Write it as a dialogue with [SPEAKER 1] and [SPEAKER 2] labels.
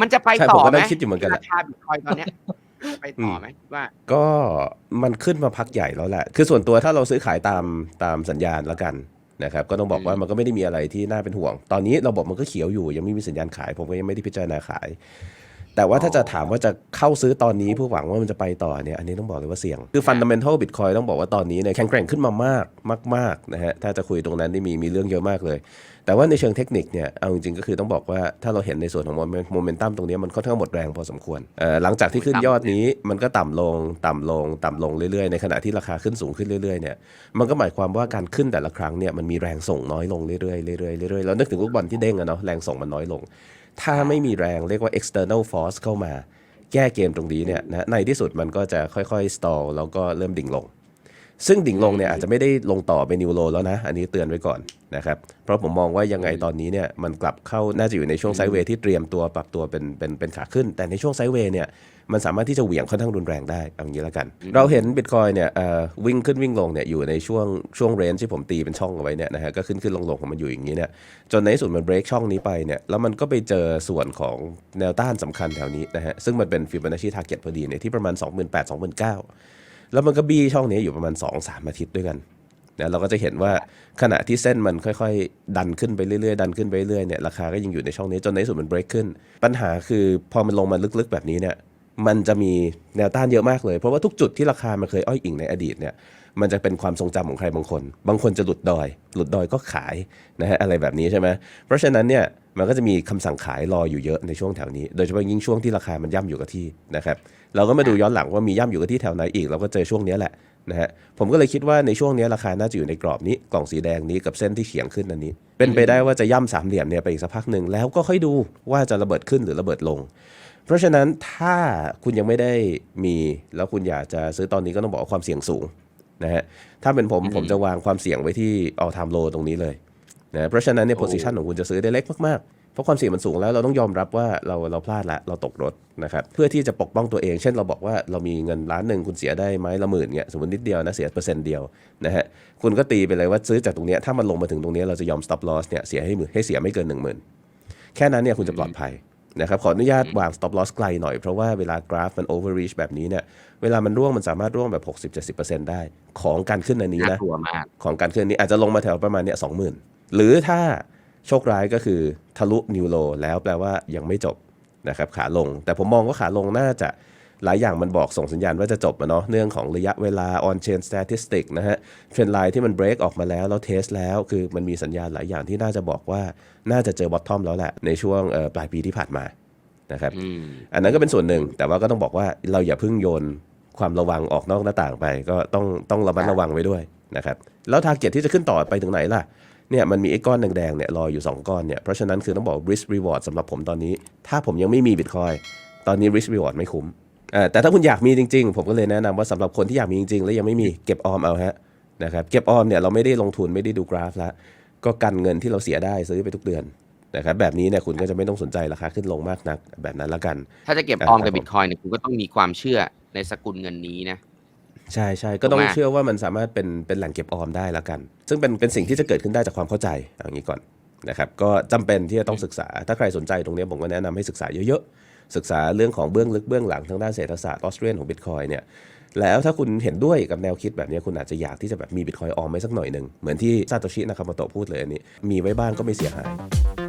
[SPEAKER 1] มันจะไป
[SPEAKER 2] ใช่
[SPEAKER 1] ต่
[SPEAKER 2] ผม
[SPEAKER 1] อ
[SPEAKER 2] ก็
[SPEAKER 1] ไหม
[SPEAKER 2] นั่งคิดอยู่เหมือนกันแห
[SPEAKER 1] รา
[SPEAKER 2] ละ
[SPEAKER 1] คาบิตคอยน์ตอนเนี้ยไปต่อไหมว่า
[SPEAKER 2] ก็มันขึ้นมาพักใหญ่แล้วแหละ คือส่วนตัวถ้าเราซื้อขายตามตามสัญญาณแล้วกันนะครับ ก็ต้องบอกว่า
[SPEAKER 1] อืม
[SPEAKER 2] มันก็ไม่ได้มีอะไรที่น่าเป็นห่วง ตอนนี้เราบอกมันก็เขียวอยู่ ยังไม่มีสัญญาณขาย ผมก็ยังไม่ได้พิจารณาขาย แต่ว่าถ้าจะถามว่าจะเข้าซื้อตอนนี้เพื่อหวังว่ามันจะไปต่อเนี่ยอันนี้ต้องบอกเลยว่าเสี่ยง คือฟันดัมเ n นทัลบิตคอยต้องบอกว่าตอนนี้เนี่ยแข็งแกร่งขึ้นมามากมากๆนะฮะถ้าจะคุยตรงนั้นนี่มีมีเรื่องเยอะมากเลย แต่ว่าในเชิงเทคนิคเนี่ยเอาจริงๆก็คือต้องบอกว่าถ้าเราเห็นในส่วนของโมเมนตัมตรงนี้มันค่อนข้างหมดแรงพอสมควรเอ่อหลังจากที่ขึ้นยอดนี้มันก็ต่ำลงต่ำลงต่ำลงเรื่อยๆ ในขณะที่ราคาขึ้นสูงขึ้นเรื่อยๆเนี่ยมันก็หมายความว่าการขึ้นแต่ละครั้งเนี่ยมันมีแรงส่งน้อยลงเรื่อยๆเรื่อยๆเรื่อยๆเรานึกถึงลูกบอลที่เด้งอะเนาะแรงส่งมันน้อยลง ถ้าไม่มีแรงเรียกว่า external force เข้ามา แก้เกมตรงนี้เนี่ยนะในที่สุดมันก็จะค่อยๆ stall แล้วก็เริ่มดิ่งลง ซึ่งดิ่งลงเนี่ยอาจจะไม่ได้ลงต่อไปนิวโรแล้วนะ อันนี้เตือนไว้ก่อนนะครับ เพราะผมมองว่ายังไงตอนนี้เนี่ยมันกลับเข้าน่าจะอยู่ในช่วงไซด์เวย์ที่เตรียมตัวปรับตัวเป็นเป็นเป็นขาขึ้น แต่ในช่วงไซด์เวย์เนี่ยมันสามารถที่จะเหวี่ยงค่อนข้างรุนแรงได้เอาอย่างนี้แล้วกัน เราเห็นบิตคอยเนี่ยเอ่อวิ่งขึ้นวิ่งลงเนี่ยอยู่ในช่วงช่วงเรนจ์ที่ผมตีเป็นช่องเอาไว้เนี่ยนะฮะก็ขึ้นขึ้นลงลงของมันอยู่อย่างนี้เนี่ยจนในที่สุดมันเบรกช่องนี้ไปเนี่ยแล้วมันก็ไปเจอส่วนของแนวต้านสำคัญแถวนี้นะฮะซึ่งมันเป็นฟิบ o นัชชีทาร์เก็ตพอดีเนี่ยที่ประมาณ 28,000 29,000 แล้วมันก็บี้ช่องนี้อยู่ประมาณ 2-3 อาทิตย์ด้วยกันนะเราก็จะเห็นว่าขณะที่เส้นมันค่อยๆ ดันขึ้นไปเรื่อยๆ ดันขึ้นไปเรื่อยๆเนี่ยราคาก็ยังอยู่ในช่องนี้จนในที่สุดมันเบรกขึ้น ปัญหาคือพอมันลงมาลึกๆแบบนี้เนี่ย มันจะมีแนวต้านเยอะมากเลย เพราะว่าทุกจุดที่ราคามันเคยอ้อยอิงในอดีตเนี่ยมันจะเป็นความทรงจำของใครบางคน บางคนจะหลุดดอย หลุดดอยก็ขายนะฮะอะไรแบบนี้ใช่ไหมเพราะฉะนั้นเนี่ยมันก็จะมีคำสั่งขายรออยู่เยอะในช่วงแถวนี้ โดยเฉพาะยิ่งช่วงที่ราคามันย่ำอยู่กับที่นะครับเราก็มาดูย้อนหลังว่ามีย่ำอยู่กับที่แถวไหนอีกเราก็เจอช่วงนี้แหละนะฮะผมก็เลยคิดว่าในช่วงนี้ราคาน่าจะอยู่ในกรอบนี้กล่องสีแดงนี้กับเส้นที่เฉียงขึ้นอันนี้ เป็นไปได้ว่าจะย่ำสามเหลี่ยมเนี่ยไปอีกสักพักหนึ่งแล้วก็ค่อยดูว่าจะระเบิดขึ้นหรือระเบิดลง เพราะฉะนั้นถ้าคุณยังไม่ได้มีแล้วคุณอยากจะซื้อตอนนี้ก็ต้องบอกว่าความเสี่ยงสูงนะฮะถ้าเป็นผมผมจะวางความเสี่ยงไว้ที่ all time low ตรงนี้เลยนะเพราะฉะนั้นเนี่ย position ของคุณจะซื้อได้เล็กมากๆ เพราะความเสี่ยงมันสูงแล้วเราต้องยอมรับว่าเราเราพลาดละเราตกรถนะครับเพื่อที่จะปกป้องตัวเอง เช่นเราบอกว่าเรามีเงินล้านหนึ่งคุณเสียได้ไหมละหมื่นเงี้ยสมมตินิดเดียวนะเสียเปอร์เซ็นต์เดียวนะฮะคุณก็ตีไปเลยว่าซื้อจากตรงเนี้ยถ้ามันลงมาถึงตรงเนี้ยเราจะยอม stop loss เนี่ยเสียให้มือให้เสียไม่เกินหนึ่งหมื่นแค่นั้นเนี่ยคุณจะปลอดภัย นะครับขออนุญาตวาง stop loss ไกลหน่อย เพราะว่าเวลากราฟมัน overreach แบบนี้เนี่ยเวลามันร่วงมันสามารถร่วงแบบ 60-70%ได้ของการขึ้นอันนี้
[SPEAKER 1] น่า
[SPEAKER 2] นะ
[SPEAKER 1] กลัวมาก
[SPEAKER 2] ของการขึ้นนี้อาจจะลงมาแถวประมาณเนี่ยสองหมื่นหรือถ้าโชคร้ายก็คือทะลุนิวโลแล้วแปลว่ายังไม่จบนะครับขาลง แต่ผมมองว่าขาลงน่าจะ หลายอย่างมันบอกส่งสัญญาณว่าจะจบอะเนาะเรื่องของระยะเวลา on chain statistic นะฮะเทรนไลน์ที่มัน break ออกมาแล้ว แล้วเทสแล้ว คือมันมีสัญญาณหลายอย่างที่น่าจะบอกว่าน่าจะเจอบอททอมแล้วแหละในช่วงเอ่อปลายปีที่ผ่านมานะครับ
[SPEAKER 1] อืม
[SPEAKER 2] อันนั้นก็เป็นส่วนหนึ่งแต่ว่าก็ต้องบอกว่าเราอย่าเพิ่งโยนความระวังออกนอกหน้าต่างไป ก็ต้องต้องระมัดระวังไว้ด้วยนะครับแล้วทาร์เก็ตที่จะขึ้นต่อไปถึงไหนล่ะเนี่ยมันมีไอ้ก้อนแดงๆเนี่ยรออยู่ 2 ก้อนเนี่ยเพราะฉะนั้นคือต้องบอก risk reward สำหรับผมตอนนี้ ถ้าผมยังไม่มี Bitcoin ตอนนี้ risk reward ไม่คุ้มอ่า แต่ถ้าคุณอยากมีจริง ๆ ผมก็เลยแนะนำว่าสำหรับคนที่อยากมีจริง ๆ แล้วยังไม่มีเก็บออมเอาฮะนะครับเก็บออมเนี่ยเราไม่ได้ลงทุนไม่ได้ดูกราฟแล้วก็กันเงินที่เราเสียได้ซื้อไปทุกเดือนนะครับแบบนี้เนี่ยคุณก็จะไม่ต้องสนใจราคาขึ้นลงมากนักแบบนั้นละกัน
[SPEAKER 1] ถ้าจะเก็บ
[SPEAKER 2] อ่า
[SPEAKER 1] ออม
[SPEAKER 2] ครั
[SPEAKER 1] กับบ
[SPEAKER 2] ผม
[SPEAKER 1] บิตคอยเนี่ยคุณก็ต้องมีความเชื่อในสกุลเงินนี้นะ
[SPEAKER 2] ใช่ใช่ก็ต้อง
[SPEAKER 1] ถูกไหม
[SPEAKER 2] เชื่อว่ามันสามารถเป็นเป็นแหล่งเก็บออมได้แล้วกัน ซึ่งเป็นเป็นสิ่งที่จะเกิดขึ้นได้จากความเข้าใจเอาอย่างนี้ก่อนนะครับก็จำเป็นที่จะต้องศึกษาถ้าใครสนใจตรงนี้ผมก็แนะนำให้ศึกษาเยอะๆ ศึกษาเรื่องของเบื้องลึกเบื้องหลังทางด้านเศรษฐศาสตร์ออสเตรียนของบิตคอยเนี่ยแล้วถ้าคุณเห็นด้วยกับแนวคิดแบบนี้คุณอาจจะอยากที่จะแบบมีบิตคอยออมไว้สักหน่อยหนึ่งเหมือนที่ซาโตชิ นาคาโมโตะพูดเลยอันนี้ มีไว้บ้างก็ไม่เสียหาย